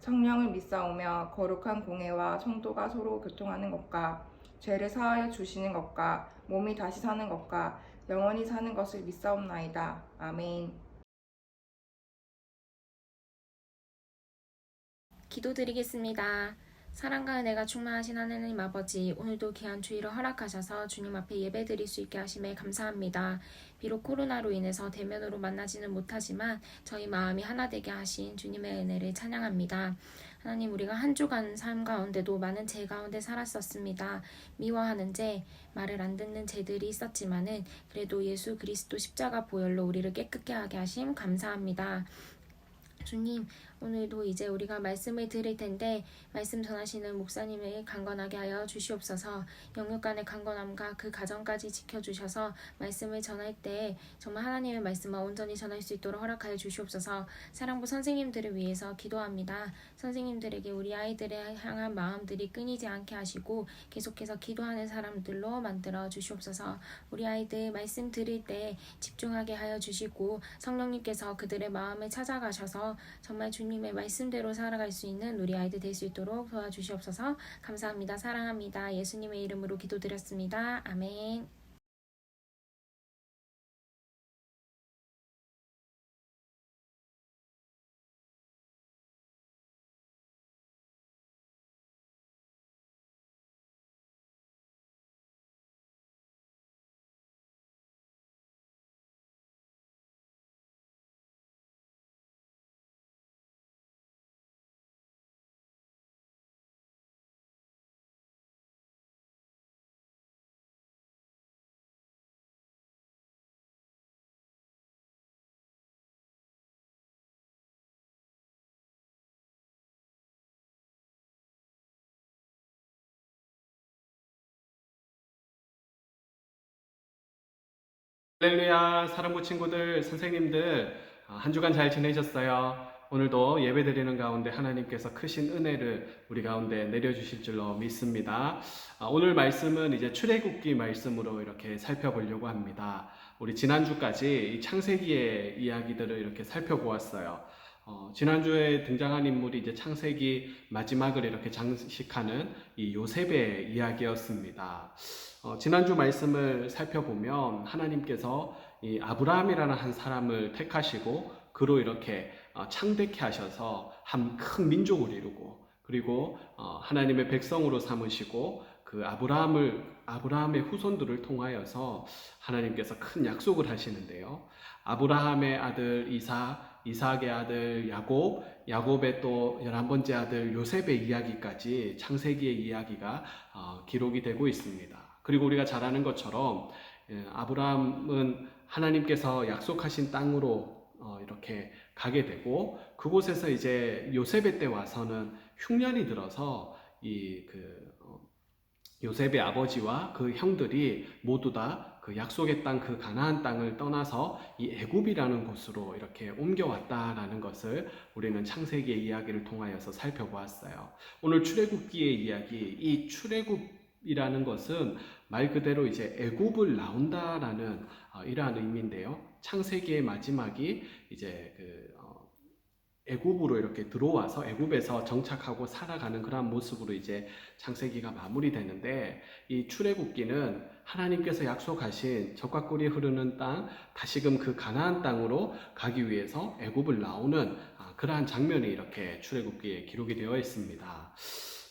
성령을 믿사오며 거룩한 공회와 성도가 서로 교통하는 것과 죄를 사하여 주시는 것과 몸이 다시 사는 것과 영원히 사는 것을 믿사옵나이다. 아멘. 기도드리겠습니다. 사랑과 은혜가 충만하신 하나님 아버지, 오늘도 귀한 주의를 허락하셔서 주님 앞에 예배 드릴 수 있게 하심에 감사합니다. 비록 코로나로 인해서 대면으로 만나지는 못하지만 저희 마음이 하나 되게 하신 주님의 은혜를 찬양합니다. 하나님, 우리가 한 주간 삶 가운데도 많은 죄 가운데 살았었습니다. 미워하는 죄, 말을 안 듣는 죄들이 있었지만은 그래도 예수 그리스도 십자가 보혈로 우리를 깨끗게 하게 하심 감사합니다. 주님, 오늘도 이제 우리가 말씀을 드릴 텐데 말씀 전하시는 목사님을 강건하게 하여 주시옵소서. 영육 간의 강건함과 그 가정까지 지켜주셔서 말씀을 전할 때 정말 하나님의 말씀만 온전히 전할 수 있도록 허락하여 주시옵소서. 사랑부 선생님들을 위해서 기도합니다. 선생님들에게 우리 아이들을 향한 마음들이 끊이지 않게 하시고 계속해서 기도하는 사람들로 만들어 주시옵소서. 우리 아이들 말씀 드릴 때 집중하게 하여 주시고 성령님께서 그들의 마음을 찾아가셔서 정말 주님 의 말씀대로 살아갈 수 있는 우리 아이들 될 수 있도록 도와주시옵소서 감사합니다. 사랑합니다. 예수님의 이름으로 기도드렸습니다. 아멘. 할렐루야 사랑부 친구들 선생님들 아, 한 주간 잘 지내셨어요? 오늘도 예배 드리는 가운데 하나님께서 크신 은혜를 우리 가운데 내려주실 줄로 믿습니다. 아, 오늘 말씀은 이제 출애굽기 말씀으로 이렇게 살펴보려고 합니다. 우리 지난주까지 이 창세기의 이야기들을 이렇게 살펴보았어요. 어, 지난주에 등장한 인물이 이제 창세기 마지막을 이렇게 장식하는 이 요셉의 이야기였습니다. 어, 지난주 말씀을 살펴보면 하나님께서 이 아브라함이라는 한 사람을 택하시고 그로 이렇게 어, 창대케 하셔서 한 큰 민족을 이루고 그리고 어, 하나님의 백성으로 삼으시고 그 아브라함을 아브라함의 후손들을 통하여서 하나님께서 큰 약속을 하시는데요. 아브라함의 아들 이삭, 이삭의 아들 야곱, 야곱의 또 열한 번째 아들 요셉의 이야기까지 창세기의 이야기가 어, 기록이 되고 있습니다. 그리고 우리가 잘 아는 것처럼 예, 아브라함은 하나님께서 약속하신 땅으로 어, 이렇게 가게 되고 그곳에서 이제 요셉의 때 와서는 흉년이 들어서 이그 어, 요셉의 아버지와 그 형들이 모두 다 그 약속의 땅 그 가나안 땅을 떠나서 이 애굽이라는 곳으로 이렇게 옮겨왔다라는 것을 우리는 창세기의 이야기를 통하여서 살펴보았어요. 오늘 출애굽기의 이야기 이 출애굽이라는 것은 말 그대로 이제 애굽을 나온다라는 어, 이러한 의미인데요. 창세기의 마지막이 이제 그 어, 애굽으로 이렇게 들어와서 애굽에서 정착하고 살아가는 그러한 모습으로 이제 창세기가 마무리되는데 이 출애굽기는 하나님께서 약속하신 적과 꿀이 흐르는 땅 다시금 그 가나안 땅으로 가기 위해서 애굽을 나오는 아, 그러한 장면이 이렇게 출애굽기에 기록이 되어 있습니다.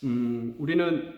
음, 우리는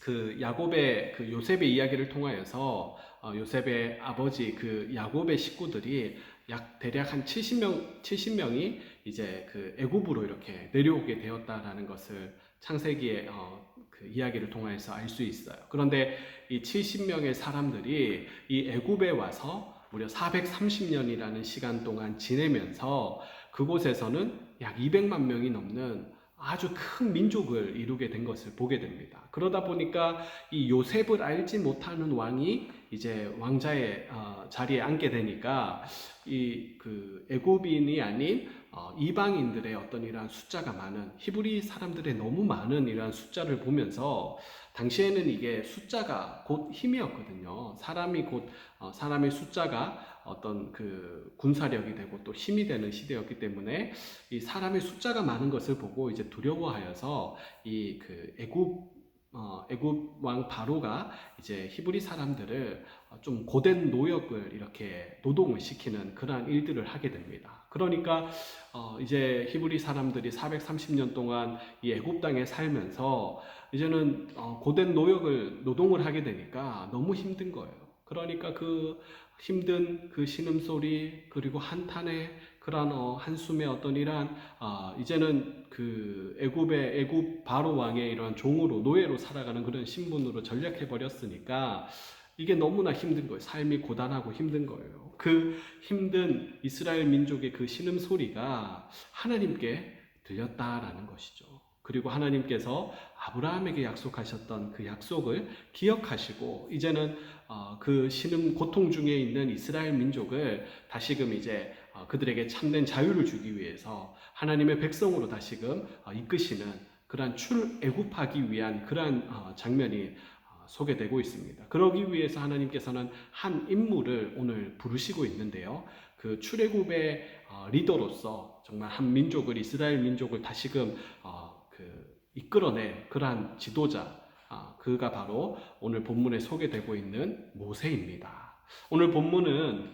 그 야곱의 그 요셉의 이야기를 통하여서 어, 요셉의 아버지 그 야곱의 식구들이 약 대략 한 70명 70명이 이제 그 애굽으로 이렇게 내려오게 되었다라는 것을 창세기의 어, 그 이야기를 통해서 알 수 있어요. 그런데 이 70명의 사람들이 이 애굽에 와서 무려 430년이라는 시간 동안 지내면서 그곳에서는 약 200만 명이 넘는 아주 큰 민족을 이루게 된 것을 보게 됩니다. 그러다 보니까 이 요셉을 알지 못하는 왕이 이제 왕자의 어, 자리에 앉게 되니까 이 그 애굽인이 아닌 어, 이방인들의 어떤 이러한 숫자가 많은 히브리 사람들의 너무 많은 이러한 숫자를 보면서 당시에는 이게 숫자가 곧 힘이었거든요. 사람이 곧 어, 사람의 숫자가 어떤 그 군사력이 되고 또 힘이 되는 시대였기 때문에 이 사람의 숫자가 많은 것을 보고 이제 두려워하여서 이 그 애굽 어, 애굽 왕 바로가 이제 히브리 사람들을 어, 좀 고된 노역을 이렇게 노동을 시키는 그러한 일들을 하게 됩니다. 그러니까 어, 이제 히브리 사람들이 430년 동안 이 애굽 땅에 살면서 이제는 어, 고된 노역을 노동을 하게 되니까 너무 힘든 거예요. 그러니까 그 힘든 그 신음소리 그리고 한탄의 그러한 어, 한숨의 어떤 이러한 아, 이제는 그 애굽의 애굽 바로 왕의 이러한 종으로 노예로 살아가는 그런 신분으로 전락해 버렸으니까 이게 너무나 힘든 거예요. 삶이 고단하고 힘든 거예요. 그 힘든 이스라엘 민족의 그 신음 소리가 하나님께 들렸다라는 것이죠. 그리고 하나님께서 아브라함에게 약속하셨던 그 약속을 기억하시고 이제는 어, 그 신음 고통 중에 있는 이스라엘 민족을 다시금 이제 어, 그들에게 참된 자유를 주기 위해서 하나님의 백성으로 다시금 어, 이끄시는 그러한 출애굽하기 위한 그러한 어, 장면이 어, 소개되고 있습니다. 그러기 위해서 하나님께서는 한 인물을 오늘 부르시고 있는데요. 그 출애굽의 어, 리더로서 정말 한 민족을 이스라엘 민족을 다시금 어, 그 이끌어낸 그러한 지도자 아, 그가 바로 오늘 본문에 소개되고 있는 모세입니다. 오늘 본문은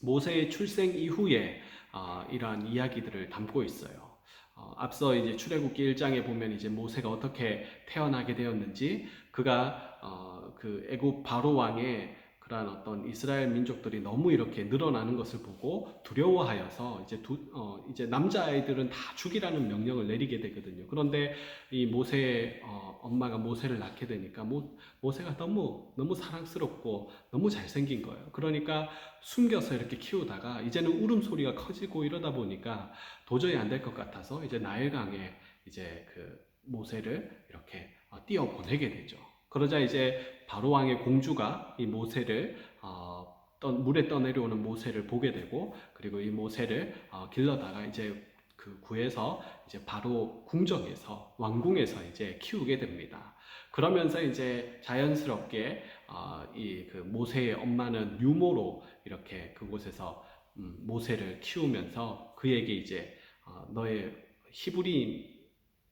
모세의 출생 이후에 아, 이러한 이야기들을 담고 있어요. 어, 앞서 이제 출애굽기 1장에 보면 이제 모세가 어떻게 태어나게 되었는지 그가 어, 그 애굽 바로 왕의 그러한 어떤 이스라엘 민족들이 너무 이렇게 늘어나는 것을 보고 두려워하여서 이제 두, 어, 이제 남자 아이들은 다 죽이라는 명령을 내리게 되거든요. 그런데 이 모세의 어, 엄마가 모세를 낳게 되니까 모, 모세가 너무 너무 사랑스럽고 너무 잘생긴 거예요. 그러니까 숨겨서 이렇게 키우다가 이제는 울음소리가 커지고 이러다 보니까 도저히 안 될 것 같아서 이제 나일강에 이제 그 모세를 이렇게 어, 띄어 보내게 되죠. 그러자 이제 바로 왕의 공주가 이 모세를 어, 떠- 물에 떠내려오는 모세를 보게 되고 그리고 이 모세를 어, 길러다가 이제 그 구에서 이제 바로 궁정에서 왕궁에서 이제 키우게 됩니다. 그러면서 이제 자연스럽게 어, 이그 모세의 엄마는 유모로 이렇게 그곳에서 음, 모세를 키우면서 그에게 이제 어, 너의 히브리인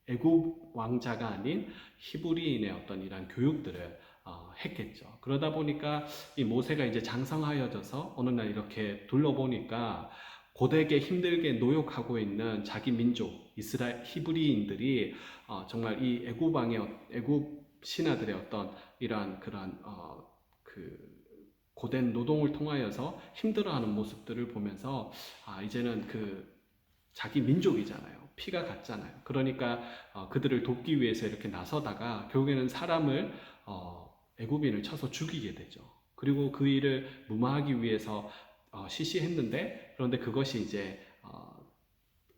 애굽 왕자가 아닌 히브리인의 어떤 이런 교육들을 어, 했겠죠. 그러다 보니까 이 모세가 이제 장성하여져서 어느 날 이렇게 둘러보니까 고되게 힘들게 노역하고 있는 자기 민족 이스라엘 히브리인들이 어, 정말 이 애굽 왕의 어- 애굽 신하들의 어떤 이러한 그러한 어, 그 고된 노동을 통하여서 힘들어하는 모습들을 보면서 아 이제는 그 자기 민족이잖아요. 피가 같잖아요. 그러니까 어, 그들을 돕기 위해서 이렇게 나서다가 결국에는 사람을 어, 애굽인을 쳐서 죽이게 되죠. 그리고 그 일을 무마하기 위해서 어, 시시했는데 그런데 그것이 이제 어,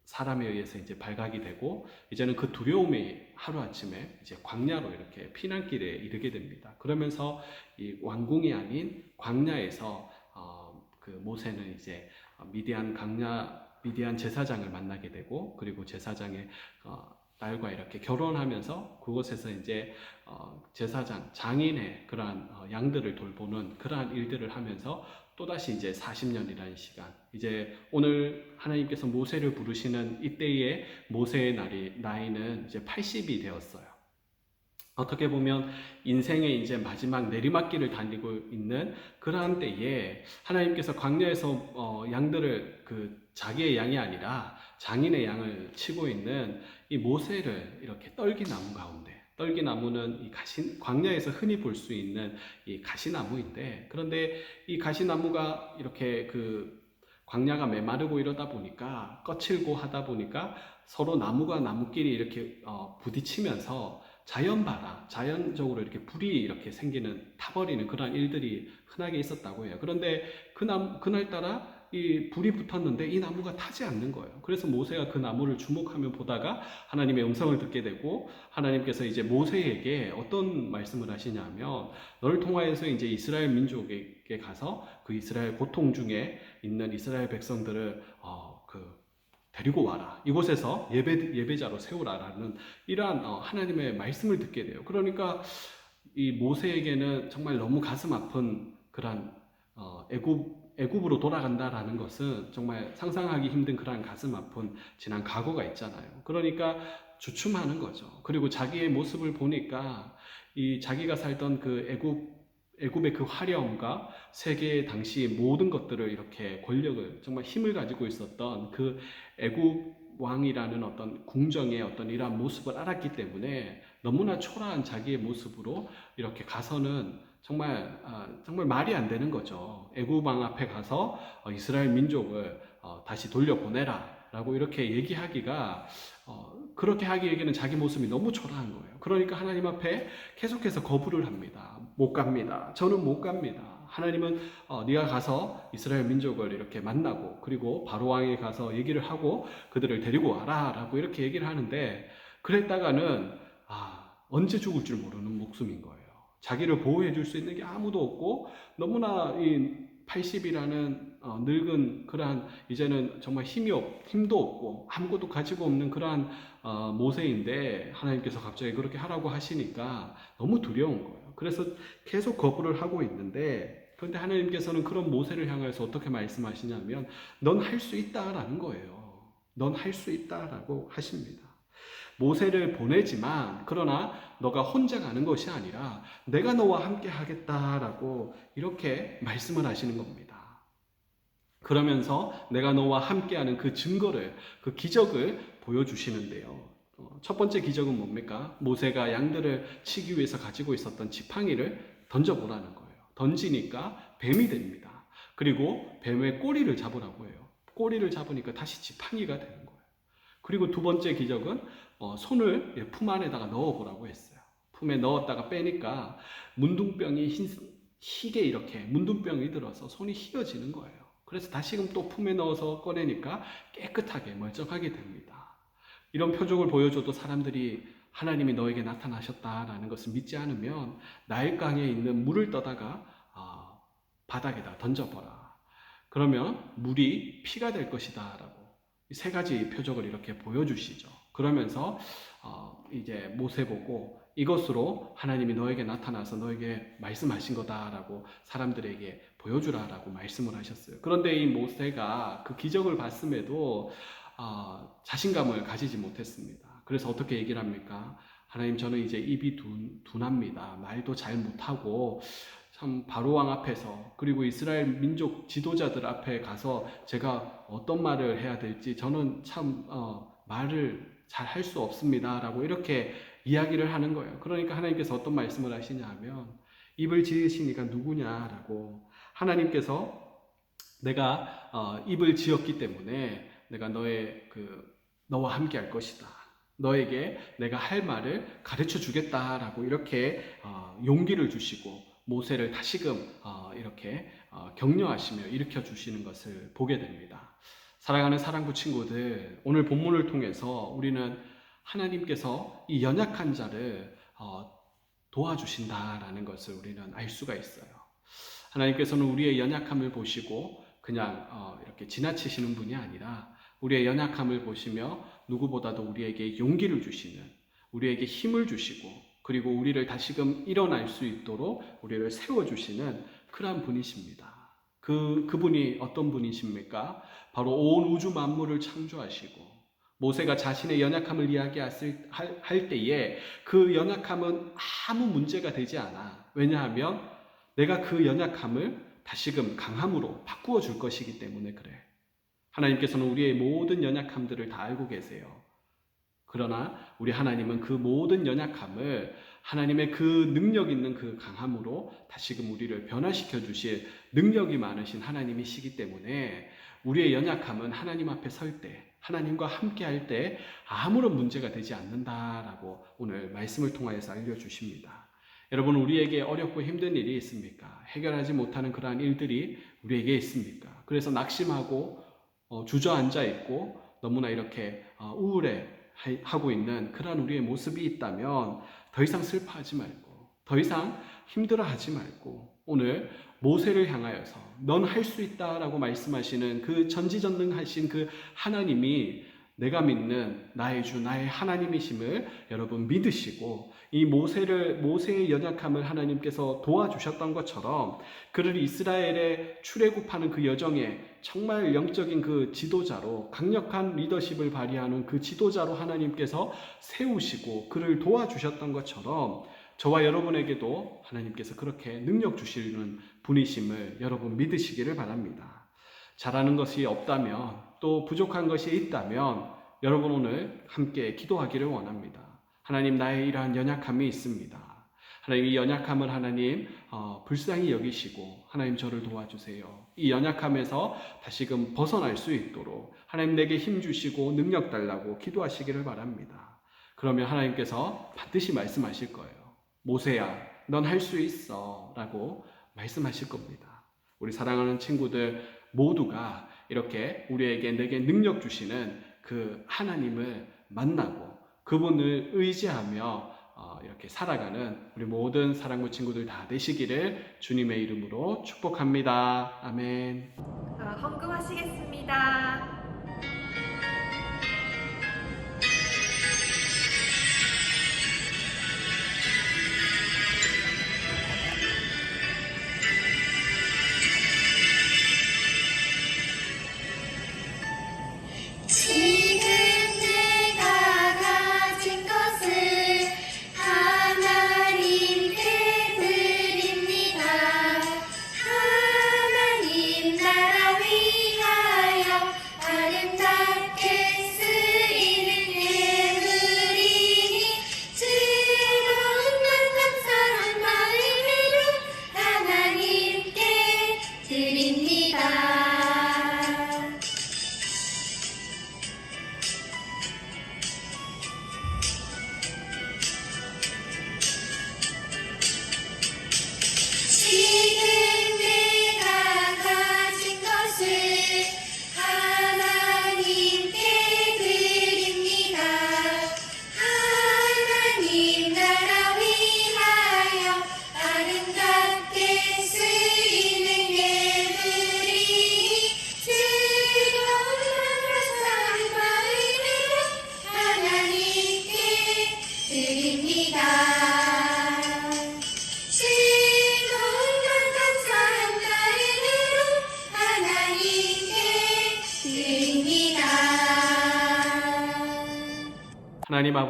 사람에 의해서 이제 발각이 되고 이제는 그 두려움이 하루 아침에 이제 광야로 이렇게 피난길에 이르게 됩니다. 그러면서 이 왕궁이 아닌 광야에서 어, 그 모세는 이제 어, 미디안 강야 미디안 제사장을 만나게 되고 그리고 제사장의 어, 딸과 이렇게 결혼하면서 그곳에서 이제 어, 제사장 장인의 그러한 어, 양들을 돌보는 그러한 일들을 하면서 또다시 이제 40년이라는 시간 이제 오늘 하나님께서 모세를 부르시는 이때의 모세의 날이 나이는 이제 80이 되었어요. 어떻게 보면 인생의 이제 마지막 내리막길을 달리고 있는 그러한 때에 하나님께서 광야에서 어, 양들을 그 자기의 양이 아니라 장인의 양을 치고 있는 이 모세를 이렇게 떨기나무 가운데 떨기나무는 이 가시 광야에서 흔히 볼 수 있는 이 가시나무인데 그런데 이 가시나무가 이렇게 그 광야가 메마르고 이러다 보니까 거칠고 하다 보니까 서로 나무가 나무끼리 이렇게 어, 부딪히면서 자연바라, 자연적으로 이렇게 불이 이렇게 생기는 타버리는 그런 일들이 흔하게 있었다고 해요. 그런데 그날 그날따라 이 불이 붙었는데 이 나무가 타지 않는 거예요. 그래서 모세가 그 나무를 주목하며 보다가 하나님의 음성을 듣게 되고 하나님께서 이제 모세에게 어떤 말씀을 하시냐면 너를 통하여서 이제 이스라엘 민족에게 가서 그 이스라엘 고통 중에 있는 이스라엘 백성들을 어, 그 데리고 와라. 이곳에서 예배 예배자로 세우라라는 이러한 어, 하나님의 말씀을 듣게 돼요. 그러니까 이 모세에게는 정말 너무 가슴 아픈 그런 어, 애굽 애굽으로 돌아간다라는 것은 정말 상상하기 힘든 그러한 가슴 아픈 지난 과거가 있잖아요. 그러니까 주춤하는 거죠. 그리고 자기의 모습을 보니까 이 자기가 살던 그 애굽 애굽의 그 화려함과 세계 당시 모든 것들을 이렇게 권력을 정말 힘을 가지고 있었던 그 애굽 왕이라는 어떤 궁정의 어떤 이러한 모습을 알았기 때문에 너무나 초라한 자기의 모습으로 이렇게 가서는 정말 아, 정말 말이 안 되는 거죠. 애굽 왕 앞에 가서 어, 이스라엘 민족을 어, 다시 돌려보내라라고 이렇게 얘기하기가 어, 그렇게 하기에는 자기 모습이 너무 초라한 거예요. 그러니까 하나님 앞에 계속해서 거부를 합니다. 못 갑니다. 저는 못 갑니다. 하나님은 어, 네가 가서 이스라엘 민족을 이렇게 만나고 그리고 바로 왕에 가서 얘기를 하고 그들을 데리고 와라라고 이렇게 얘기를 하는데 그랬다가는 아, 언제 죽을 줄 모르는 목숨인 거예요. 자기를 보호해 줄 수 있는 게 아무도 없고 너무나 이 80이라는 어, 늙은 그러한 이제는 정말 힘이 없, 힘도 없고 아무것도 가지고 없는 그러한 어, 모세인데 하나님께서 갑자기 그렇게 하라고 하시니까 너무 두려운 거예요. 그래서 계속 거부를 하고 있는데 그런데 하나님께서는 그런 모세를 향해서 어떻게 말씀하시냐면 넌 할 수 있다라는 거예요. 넌 할 수 있다라고 하십니다. 모세를 보내지만 그러나 너가 혼자 가는 것이 아니라 내가 너와 함께 하겠다라고 이렇게 말씀을 하시는 겁니다. 그러면서 내가 너와 함께하는 그 증거를 그 기적을 보여주시는데요. 어, 첫 번째 기적은 뭡니까? 모세가 양들을 치기 위해서 가지고 있었던 지팡이를 던져보라는 거예요. 던지니까 뱀이 됩니다. 그리고 뱀의 꼬리를 잡으라고 해요. 꼬리를 잡으니까 다시 지팡이가 되는 거예요. 그리고 두 번째 기적은 어, 손을 예, 품 안에다가 넣어보라고 했어요. 품에 넣었다가 빼니까 문둥병이 흰, 희게 이렇게 문둥병이 들어서 손이 휘어지는 거예요. 그래서 다시금 또 품에 넣어서 꺼내니까 깨끗하게 멀쩡하게 됩니다. 이런 표적을 보여줘도 사람들이 하나님이 너에게 나타나셨다라는 것을 믿지 않으면 나일강에 있는 물을 떠다가 어, 바닥에다 던져보라. 그러면 물이 피가 될 것이다라고 이세 가지 표적을 이렇게 보여주시죠. 그러면서 어, 이제 모세 보고 이것으로 하나님이 너에게 나타나서 너에게 말씀하신 거다라고 사람들에게 보여주라라고 말씀을 하셨어요. 그런데 이 모세가 그 기적을 봤음에도 어, 자신감을 가지지 못했습니다. 그래서 어떻게 얘기를 합니까? 하나님 저는 이제 입이 둔, 둔합니다. 말도 잘 못하고 참 바로왕 앞에서 그리고 이스라엘 민족 지도자들 앞에 가서 제가 어떤 말을 해야 될지 저는 참 어, 말을 잘 할 수 없습니다 라고 이렇게 이야기를 하는 거예요. 그러니까 하나님께서 어떤 말씀을 하시냐면 입을 지으시니까 누구냐라고 하나님께서 내가 어, 입을 지었기 때문에 내가 너의 그 너와 함께 할 것이다. 너에게 내가 할 말을 가르쳐 주겠다라고 이렇게 어, 용기를 주시고 모세를 다시금 어, 이렇게 어, 격려하시며 일으켜 주시는 것을 보게 됩니다. 사랑하는 사랑부 친구들, 오늘 본문을 통해서 우리는 하나님께서 이 연약한 자를 어, 도와주신다라는 것을 우리는 알 수가 있어요. 하나님께서는 우리의 연약함을 보시고 그냥 어, 이렇게 지나치시는 분이 아니라 우리의 연약함을 보시며 누구보다도 우리에게 용기를 주시는 우리에게 힘을 주시고 그리고 우리를 다시금 일어날 수 있도록 우리를 세워 주시는 그러한 분이십니다. 그 그분이 어떤 분이십니까? 바로 온 우주 만물을 창조하시고 모세가 자신의 연약함을 이야기할 할 때에 그 연약함은 아무 문제가 되지 않아. 왜냐하면 내가 그 연약함을 다시금 강함으로 바꾸어 줄 것이기 때문에 그래. 하나님께서는 우리의 모든 연약함들을 다 알고 계세요. 그러나 우리 하나님은 그 모든 연약함을 하나님의 그 능력 있는 그 강함으로 다시금 우리를 변화시켜 주실 능력이 많으신 하나님이시기 때문에 우리의 연약함은 하나님 앞에 설 때, 하나님과 함께 할 때 아무런 문제가 되지 않는다라고 오늘 말씀을 통하여서 알려주십니다. 여러분 우리에게 어렵고 힘든 일이 있습니까? 해결하지 못하는 그러한 일들이 우리에게 있습니까? 그래서 낙심하고 어, 주저앉아 있고 너무나 이렇게 어, 우울해 하- 하고 있는 그러한 우리의 모습이 있다면 더 이상 슬퍼하지 말고 더 이상 힘들어하지 말고 오늘 모세를 향하여서 넌 할 수 있다라고 말씀하시는 그 전지전능하신 그 하나님이 내가 믿는 나의 주 나의 하나님이심을 여러분 믿으시고 이 모세를 모세의 연약함을 하나님께서 도와주셨던 것처럼 그를 이스라엘의 출애굽하는 그 여정에 정말 영적인 그 지도자로 강력한 리더십을 발휘하는 그 지도자로 하나님께서 세우시고 그를 도와주셨던 것처럼 저와 여러분에게도 하나님께서 그렇게 능력 주시는 분이심을 여러분 믿으시기를 바랍니다. 잘하는 것이 없다면 또 부족한 것이 있다면 여러분 오늘 함께 기도하기를 원합니다. 하나님 나의 이러한 연약함이 있습니다. 하나님 이 연약함을 하나님 어, 불쌍히 여기시고 하나님 저를 도와주세요. 이 연약함에서 다시금 벗어날 수 있도록 하나님 내게 힘 주시고 능력 달라고 기도하시기를 바랍니다. 그러면 하나님께서 반드시 말씀하실 거예요. 모세야, 넌 할 수 있어. 라고 말씀하실 겁니다. 우리 사랑하는 친구들 모두가 이렇게 우리에게 내게 능력 주시는 그 하나님을 만나고 그분을 의지하며 어, 이렇게 살아가는 우리 모든 사랑부 친구들 다 되시기를 주님의 이름으로 축복합니다. 아멘. 아, 헌금하시겠습니다.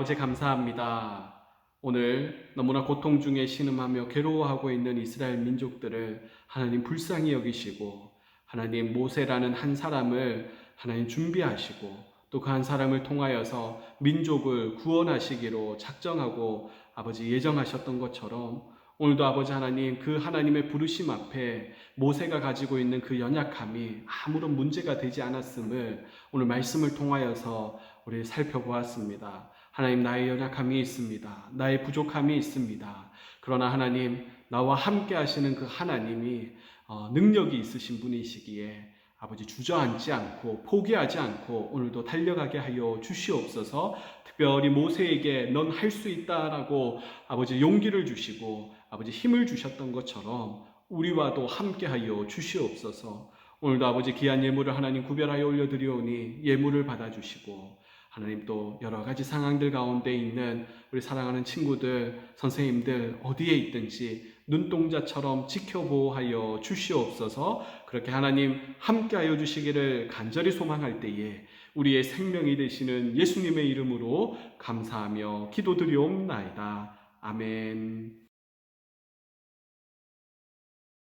아버지 감사합니다. 오늘 너무나 고통 중에 신음하며 괴로워하고 있는 이스라엘 민족들을 하나님 불쌍히 여기시고 하나님 모세라는 한 사람을 하나님 준비하시고 또 그 한 사람을 통하여서 민족을 구원하시기로 작정하고 아버지 예정하셨던 것처럼 오늘도 아버지 하나님 그 하나님의 부르심 앞에 모세가 가지고 있는 그 연약함이 아무런 문제가 되지 않았음을 오늘 말씀을 통하여서 우리 살펴보았습니다. 하나님 나의 연약함이 있습니다. 나의 부족함이 있습니다. 그러나 하나님 나와 함께 하시는 그 하나님이 어, 능력이 있으신 분이시기에 아버지 주저앉지 않고 포기하지 않고 오늘도 달려가게 하여 주시옵소서. 특별히 모세에게 넌 할 수 있다라고 아버지 용기를 주시고 아버지 힘을 주셨던 것처럼 우리와도 함께 하여 주시옵소서. 오늘도 아버지 귀한 예물을 하나님 구별하여 올려드리오니 예물을 받아주시고 하나님 또 여러 가지 상황들 가운데 있는 우리 사랑하는 친구들, 선생님들 어디에 있든지 눈동자처럼 지켜보하여 주시옵소서 그렇게 하나님 함께하여 주시기를 간절히 소망할 때에 우리의 생명이 되시는 예수님의 이름으로 감사하며 기도드리옵나이다. 아멘.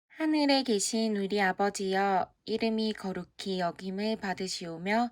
하늘에 계신 우리 아버지여 이름이 거룩히 여김을 받으시오며